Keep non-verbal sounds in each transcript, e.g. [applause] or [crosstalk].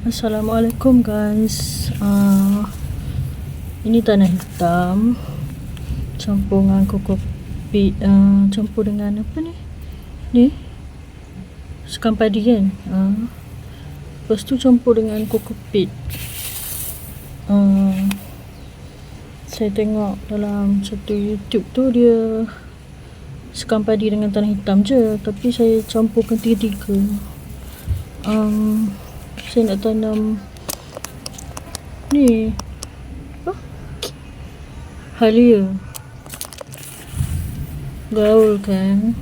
Assalamualaikum guys. Uh, Ini tanah hitam. Campur dengan kokopi uh, Campur dengan apa ni? Ni? Sekam padi kan? Uh, Lepas tu campur dengan kokopit uh, Saya tengok dalam satu YouTube tu dia Sekam padi dengan tanah hitam je Tapi saya campurkan tiga-tiga. Um, saya nak tanam. Ni. Apa? Halia. Gaul kan?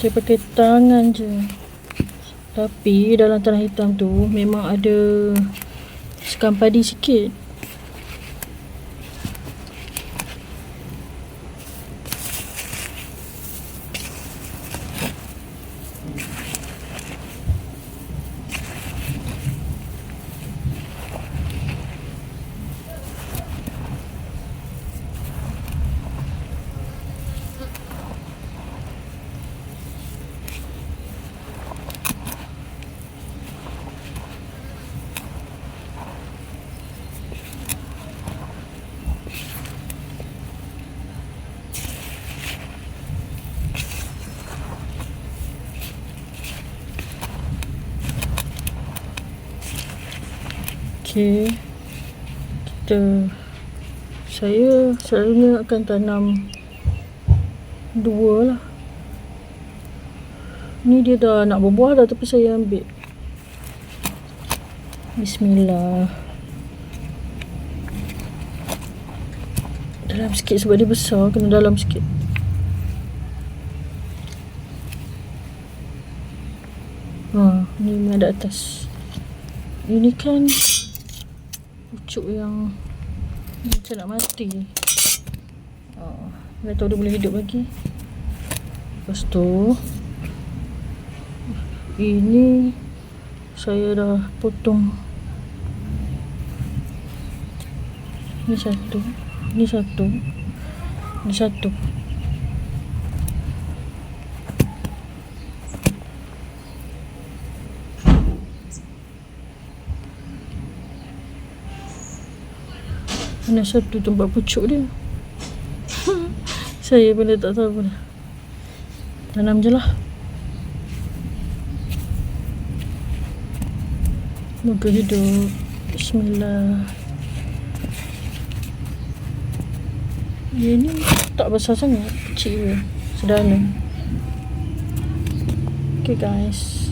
Saya pakai tangan je. Tapi dalam tanah hitam tu memang ada sekam padi sikit Okey. Kita saya selalunya akan tanam dua lah. Ni dia dah nak berbuah dah tapi saya ambil. Bismillah. Dalam sikit sebab dia besar kena dalam sikit. Ha, ni menghadap atas. Ini kan pucuk yang macam nak mati. Oh, tak tahu dia boleh hidup lagi. Lepas tu ini saya dah potong ni satu ni satu ni satu Mana satu tempat pucuk dia. [laughs] Saya pun tak tahu dah Tanam je lah. Moga hidup. Bismillah. Dia ni tak besar sangat. Kecil je. Sederhana. Okay guys